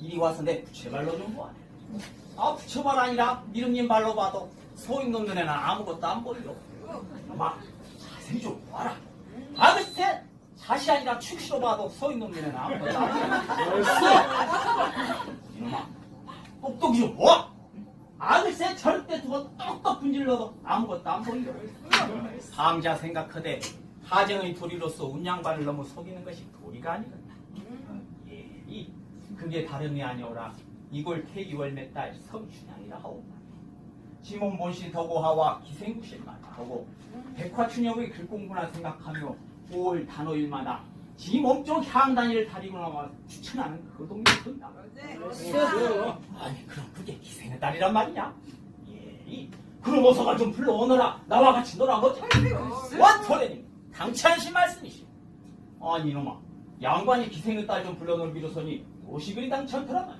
이리 와서 내 부채발로 좀 보아내. 아 부채발 아니라 미름님 발로 봐도 소인 놈 눈에는 아무것도 안 보여. 막 자세히 좀 봐라. 아 글쎄 자시 아니라 축시로 봐도 소인 놈 눈에는 아무것도 안 보여. 이놈아 똑똑히 좀 봐. 아 글쎄 절대 두고 똑똑 분질러도 아무것도 안 보여. 상자 생각하되 하정의 도리로서 운양반을 너무 속이는 것이 도리가 이 그게 다름이 아니오라 이골 태기월매 딸 성춘향이라 하오마. 지몬 본신 덕오하와 기생구실만 하고 백화춘영의 글공부나 생각하며 5월 단오일마다 지 몸쪽 향단위를 다리고 나와 추천하는 그 동네 선다. 아니 그럼 그게 기생의 딸이란 말이냐? 예, 이 그럼 어서가 좀 불러오너라 나와 같이 놀아보자. 원토레님 당찬신 말씀이시. 아니 이놈아 양반이 기생의 딸 좀 불러놓기로서니 도시그리 당찬더라만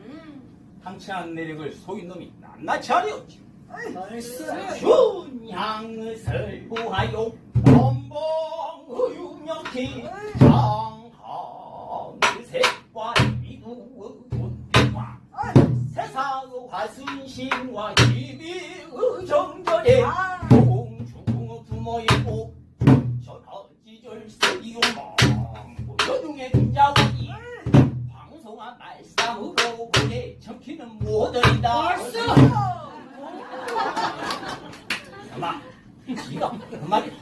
당찬한 내력을 속인 놈이 낱낱이 하리었지. 춘향을 설부하여 넘봉 유명히 장항을 색과 미국의 본대와 세상의 화순신과 기비의 정절 그 말이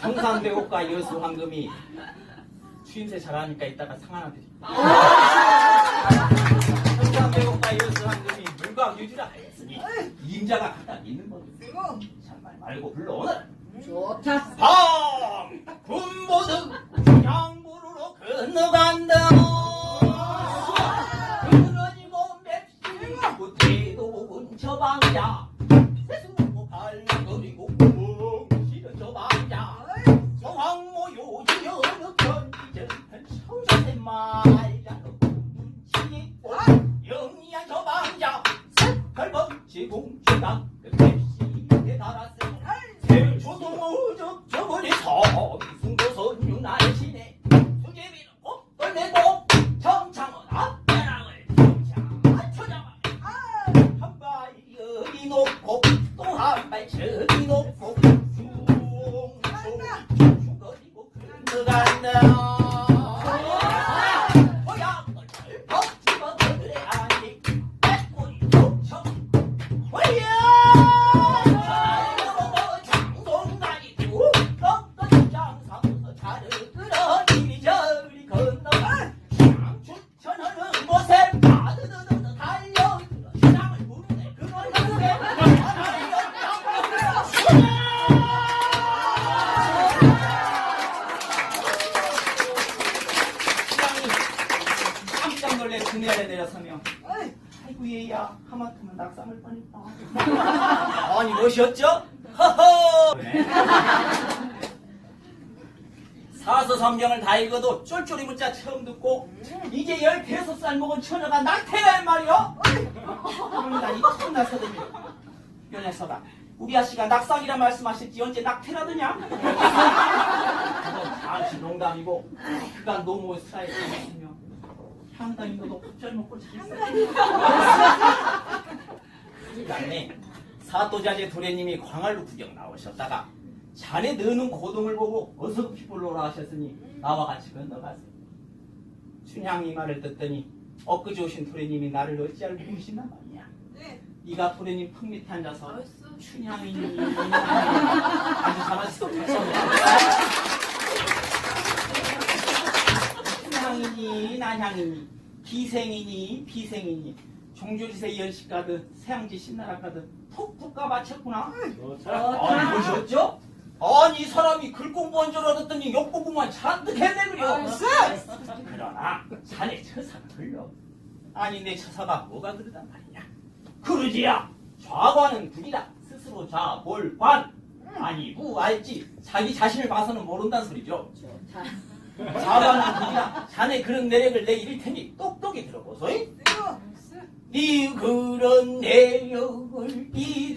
형상배우과 여수 황금이 추임새 잘하니까 이따가 상 하나 드릴게. 형상배우과 여수 황금이 물과 유지라 하였으니 임자가 갖다 믿는 거지 참말 말고 불러오너라 좋다. 건너 놀래 그네 아래 내려서며 아이고 얘야. 하마터면 낙상을 뻔했다. 아니 무엇이었죠? 허허! 사서 성경을 다 읽어도 쫄쫄이 문자 처음 듣고 이제 열대섯 살 먹은 처녀가 낙태가 말이요? 그러니까 이거 처음 났거든요 요 녀석아 우리 아씨가 낙상이라 말씀하셨지 언제 낙태라더냐? 그건 잠시 농담이고 그간 노모 스라에 있으며 향단인 것도 컵절 먹고 잘네 사또자제 도련님이 광활루 구경 나오셨다가 자네 느는 고동을 보고 어서 피불러라 하셨으니 나와 같이 건너가세요. 춘향이 말을 듣더니 엊그제 오신 도련님이 나를 어찌할 모르시나 말이야. 네가 도련님 턱 밑에 앉아서 춘향이니 아주 잘하시고 춘 향이니 난향이니 기생이니 비생이니 종조리세 연식 가듯 세양지 신나라 가듯 톡톡가 맞췄구나. 아니 보셨죠? 아니 이 사람이 글 공부한 줄 알았더니 욕 공부만 잔뜩 했네 그려. 그러나 자네 처사가 틀려. 아니 내 처사가 뭐가 그러단 말이냐. 그러지야. 좌관은 군이다. 스스로 좌볼관. 아니 무 알지. 자기 자신을 봐서는 모른다는 소리죠. 좋 군이다. 자네 그런 내력을 내 이를 테니 똑똑히 들어보소이. 네 그런 내력을 이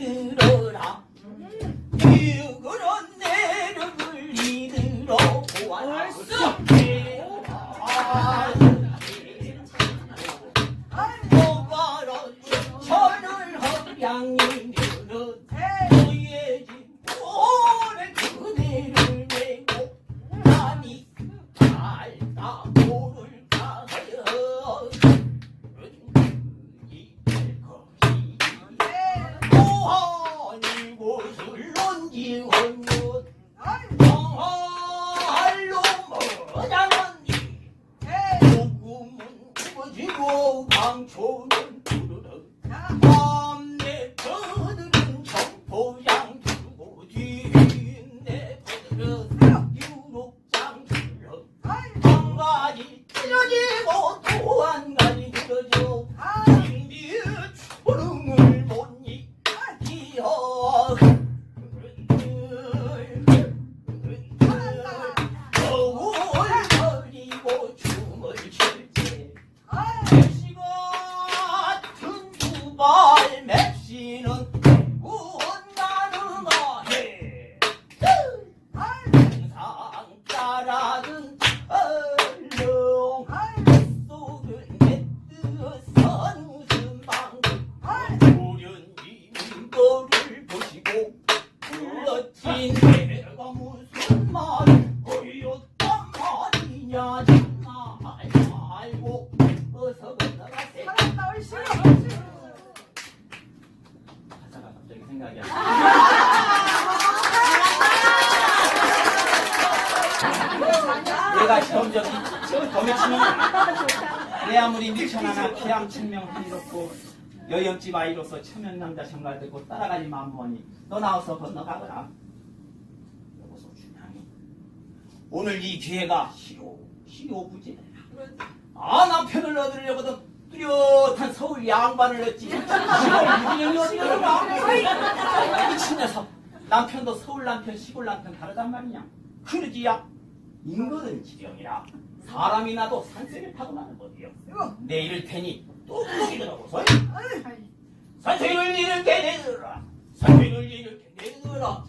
Truth. 치면 내 아무리 미천하나 기암 천명 이렇고 여염집 아이로서 천명 남자 장갈 듣고 따라가지 마무하니 너 나와서 건너가거라. 여보소 준양이 오늘 이 기회가 시오 시오 부지네라 아 남편을 얻으려거든 뚜렷한 서울 양반을 얻지. 시골 유진영이 어디가 미친 녀석 남편도 서울 남편 시골 남편 다르단 말이냐? 그러지야. 인거는 지령이라 사람이 나도 산세를 타고 나는 법이요. 내 이를 테니 똑똑히 들어보소 산세를 이렇게 내느라 산세를 이렇게 내느라